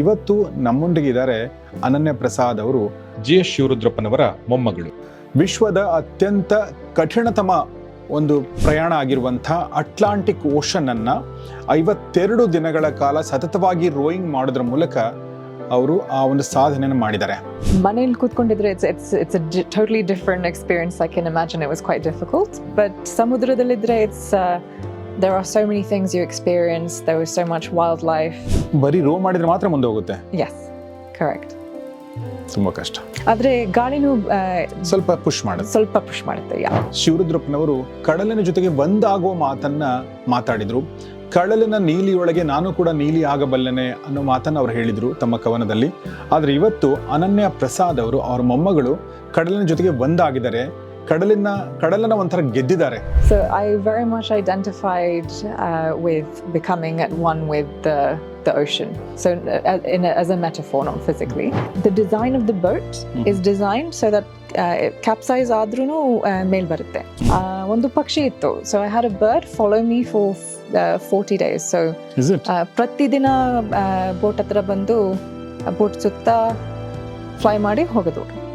ಇವತ್ತು ನಮ್ಮೊಂದಿಗಿದ್ದಾರೆ ಅನನ್ಯ ಪ್ರಸಾದ್ ಅವರು, ಜಿ ಎಸ್ ಶಿವರುದ್ರಪ್ಪನವರ ಮೊಮ್ಮಗಳು. ವಿಶ್ವದ ಅತ್ಯಂತ ಕಠಿಣತಮ ಒಂದು ಪ್ರಯಾಣ ಆಗಿರುವಂಥ ಅಟ್ಲಾಂಟಿಕ್ ಓಷನ್ ಅನ್ನ ಐವತ್ತೆರಡು ದಿನಗಳ ಕಾಲ ಸತತವಾಗಿ ರೋಯಿಂಗ್ ಮಾಡೋದ್ರ ಮೂಲಕ ಅವರು ಆ ಒಂದು ಸಾಧನೆಯನ್ನು ಮಾಡಿದ್ದಾರೆ. ಮನೆಯಲ್ಲಿ ಕೂತ್ಕೊಂಡಿದ್ರೆ it's it's it's totally different experience I can imagine it was quite difficult but ಸಮುದ್ರದಲ್ಲಿದ್ದರೆ it's there are so many things you experience there was so much wildlife ಬರೀ ರೋ ಮಾಡಿದ್ರೆ ಮಾತ್ರ ಮುಂದೆ ಹೋಗುತ್ತೆ. ಎಸ್ ಕರೆಕ್ಟ್ ತುಂಬಾ ಕಷ್ಟ. ಆದರೆ ಗಾಳಿನೂ ಆ, ಸ್ವಲ್ಪ ಪುಷ್ ಮಾಡುತ್ತೆ. ಸ್ವಲ್ಪ ಪುಷ್ ಮಾಡುತ್ತೆ ಯಾ ಶಿವರುದ್ರಪ್ಪನವರು ಕಡಲಿನ ಜೊತೆಗೆ ಒಂದಾಗುವ ಮಾತನ್ನ ಮಾತಾಡಿದ್ರು. ಕಡಲಿನ ನೀಲಿಯೊಳಗೆ ನಾನು ಕೂಡ ನೀಲಿ ಆಗಬಲ್ಲನೆ ಅನ್ನೋ ಮಾತನ್ನ ಅವ್ರು ಹೇಳಿದರು ತಮ್ಮ ಕವನದಲ್ಲಿ. ಆದರೆ ಇವತ್ತು ಅನನ್ಯ ಪ್ರಸಾದ್ ಅವರು ಅವ್ರ ಮೊಮ್ಮಗಳು ಕಡಲಿನ ಜೊತೆಗೆ ಒಂದಾಗಿದ್ದಾರೆ ಕಡಲಿನ ಕಡಲನ ಒಂಥರ ಗೆದ್ದಿದ್ದಾರೆ. Sir I very much identified with becoming at one with the the ocean so in as a metaphor physically the design of the bird is design so that capsize ಆದ್ರೂ ಮೇಲ್ ಬರುತ್ತೆ ಒಂದು ಪಕ್ಷಿ ಇತ್ತು. So I had a bird follow me for forty days so ಪ್ರತಿದಿನ boat ಹತ್ರ ಬಂದು boat ಸುತ್ತ ಫ್ಲೈ ಮಾಡಿ ಹೋಗೋದು.